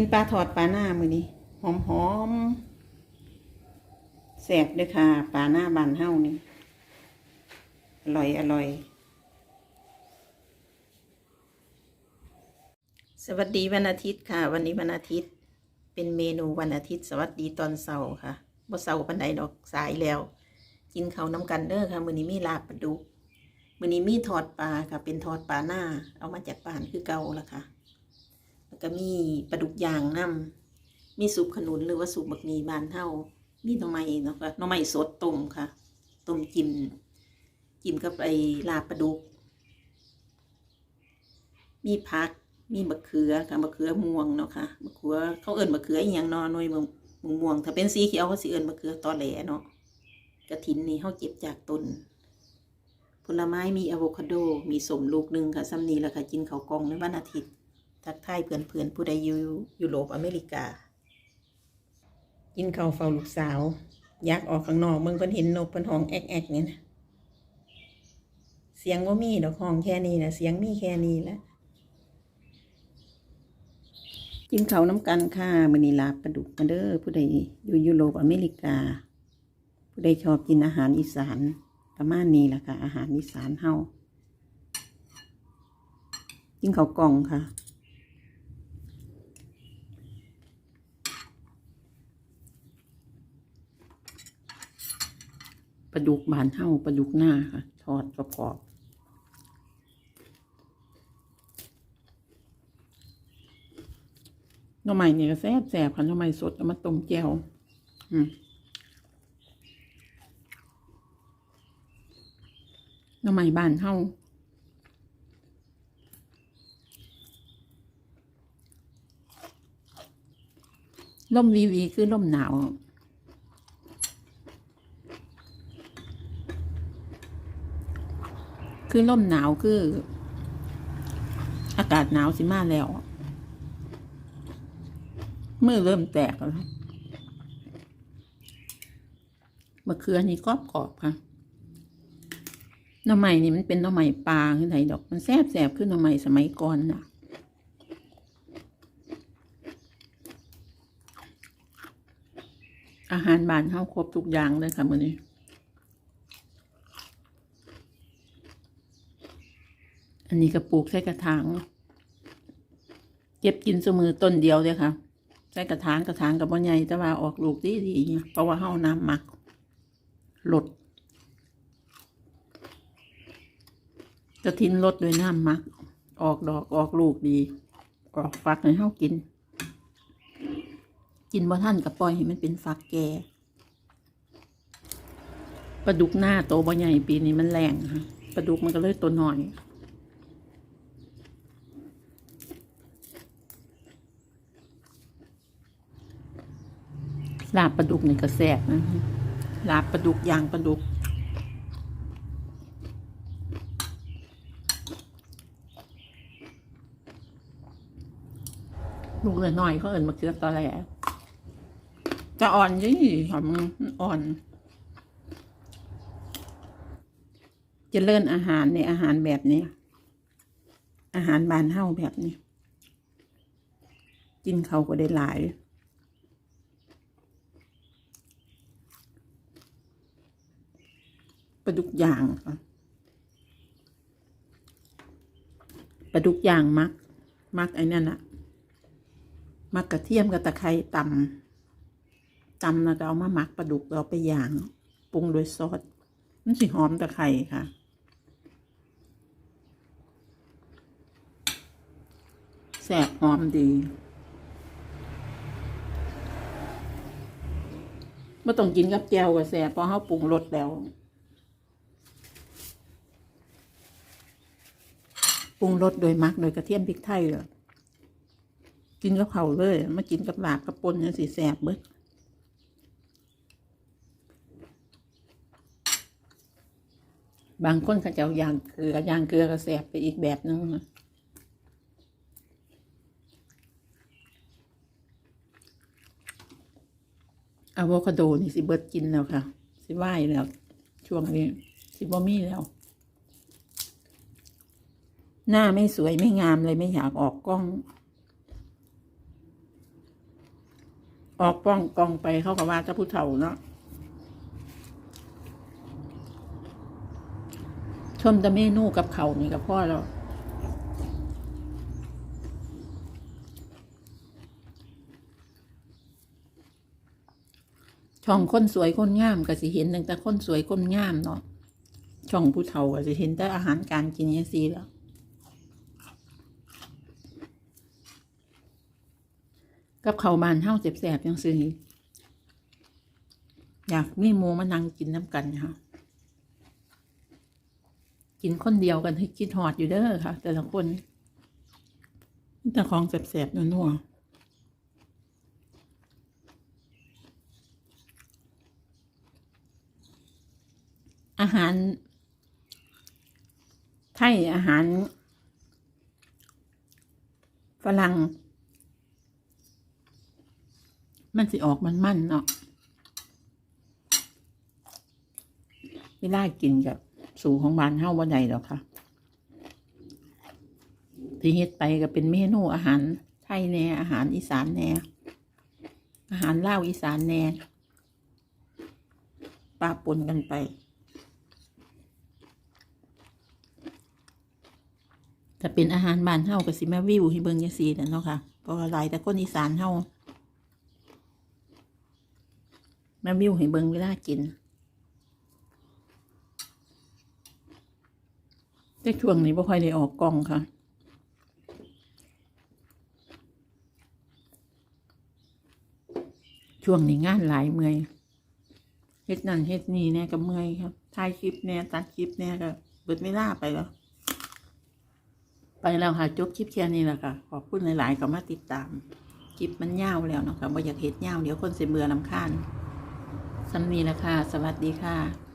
กินปลาทอดปลาหน้ามือนี้หอมหอมแสบด้วยค่ะปลาหน้าบานเฮ้านี่อร่อยอร่อย สวัสดีวันอาทิตย์ค่ะ วันนี้วันอาทิตย์เป็นเมนูวันอาทิตย์ สวัสดีตอนเสาร์ค่ะบ่เสาร์ปันใดดอกสายแล้ว กินเขาน้ำกันเด้อค่ะ มือนี้มีลาบปลาดุกมือนี้มีทอดปลาค่ะ เป็นทอดปลาหน้า เอามาจากบ้านคือเก่าละค่ะ ก็มีปลาดุกยางน้ำมีซุปขนุนหรือว่าซุปบักมีบานเฮามีหน่อไม้เนาะค่ะหน่อไม้สดต้มค่ะ ต้มจิ้มจิ้มกับไอ้ลาปลาดุก มีผัก มีมะเขือค่ะมะเขือม่วงเนาะค่ะมะเขือเขาเอิ้นมะเขืออีหยังนาะหน่วยม่วงม่วง ถ้าเป็นสีเขียวเขาสิเอิ้นมะเขือตอแหลเนาะกระถินนี่เขาเก็บจากต้นผลไม้มีอะโวคาโด มีสมลูกหนึ่งค่ะซ้ำนี้แหละค่ะ กินข้ากองในวันอาทิตย์ ทักทายเพื่อนๆผู้ใดอยู่ยุโรปอเมริกา กินข้าวเฝ้าลูกสาว อยากออกข้างนอกเมืองเพิ่นเห็นนกเพิ่นห้องแอกแอกเนี่ยนะเสียงว่ามีดอกห้องแค่นี้นะเสียงมีแค่นี้แล้วกินเขาน้ำกันค่ะมื้อนีลาปลาดุกมาเด้อผู้ใดอยู่ยุโรปอเมริกา ผู้ใดชอบกินอาหารอีสานประมาณนี้แหละค่ะ อาหารอีสานเฮากินเขากล่องค่ะ ปลาดุกบานเฮาปลาดุกหน้าค่ะ ทอดกรอบๆหน่อไม้เนี่ยก็แซ่บแซ่บค่ะหน่อไม้สดเอามาต้มแจ่วอืมหน่อไม้บานเฮาล่มวีวีคือล่มหนาว คือลมหนาวคือ อากาศหนาวสิมาแล้วมือเริ่มแตกแล้วมะเขือนี่กรอบกรอบๆค่ะหน่อไม้นี่มันเป็นหน่อไม้ปลาขึ้นไหนดอก มันแซบแสบขึ้นหน่อไม้สมัยก่อนน่ะอาหารบ้านเฮาครบทุกอย่างเลยค่ะมื้อนี้ อันนี้ก็ปลูกใส่กระถางเก็บกินสมือต้นเดียวเลยค่ะ ใส่กระถางกระถางกับบ่ใหญ่แต่ว่าออกลูกดีดีเพราะว่าเฮาน้ำหมักลดกระทินลดด้วยน้ำหมัก ออกดอกออกลูกดี ออกฝักให้เฮากิน กินบ่ท่านกับปล่อยให้มันเป็นฝักแก่ปลาดุกหน้าโตบ่ใหญ่ปีนี้มันแรงค่ะปลาดุกมันก็เลยตัวน้อย ลาบปลาดุกนี่ก็แซ่บนะลาบปลาดุกยางปลาดุก ลูกเหลือน้อยเขาเอินมาเกือตอแหลจะอ่อนยี่หอมอ่อนจะเลิ่นอาหารในอาหารแบบนี้ อาหารบานเฮ้าแบบนี้ กินเขาก็ได้หลาย ลาดุกย่างค่ะปลาดุกย่างมัก มักไอ้นั่นอะมักกระเทียมกับตะไคร้ตำตำแล้วก็เอามาหมักปลาดุกเราไปย่างปรุงโดยซอสมันสิหอมตะไคร้ค่ะแซ่บหอมดีไม่ต้องกินกับแจ่วก็แซ่บเพราะเขาปรุงรสแล้ว ปรุงรสโดยมักโดยกระเทียมพริกไทยเลยกินกับเขาเลยมากินกับลาบกับปนยังสีแสบเบิดบางคนเขาจะเอายางเกลือยางเกลือก็แสบไปอีกแบบนึงนะอะโวคาโดนี่สิเบิดกินแล้วค่ะ สิไหวแล้ว ช่วงนี้ สิบ่มีแล้ว หน้าไม่สวยไม่งามเลยไม่อยากออกกล้อง ออกป้องกองไปเขาก็ว่าเจ้าผู้เฒ่าเนาะชมแต่เมนูกับเขานี่กับพ่อเราช่องคนสวยคนงามก็สิเห็นตั้งแต่คนสวยคนงามเนาะช่องผู้เฒ่าก็สิเห็นแต่อาหารการกินยังซีแล้ว กับเขาบานเท่าเสบๆยังซื้ออยากมีหมูมานั่งกินน้ำกันค่ะกินคนเดียวกันให้คิดหอดอยู่เด้อค่ะ แต่ละคนแต่ของแสบๆนัวๆอาหารไทยอาหารฝรั่ง มันสิออกมันมันเนาะเวลากินกับสูของบ้านเฮาบ่ได้ดอกค่ะที่เฮ็ดไปก็เป็นเมนูอาหารไทยแน่อาหารอีสานแน่อาหารลาวอีสานแน่ปะปนกันไปถ้าเป็นอาหารบ้านเฮาก็สิมาวิวให้เบิ่งจังซี่นั่นเนาะค่ะเพราะว่าหลายแต่คนอีสานเฮา แม่วิวให้เบิงเวลากินแต่ช่วงนี้บ่ค่อยได้ออกกล้องค่ะช่วงนี้งานหลายเมื่อยเฮ็ดนั่นเฮ็ดนี่แน่ก็เมื่อยครับถ่ายคลิปแน่ตัดคลิปแน่ก็เบิดเวลาไปแล้ว ไปแล้วค่ะจบคลิปแค่นี้แหละค่ะ ขอบคุณหลาย ๆ ก็มาติดตาม คลิปมันยาวแล้วเนาะค่ะบ่อยากเฮ็ดยาวเดี๋ยวคนเสิเบื่อลำคาญ สำนีละค่ะ สวัสดีค่ะ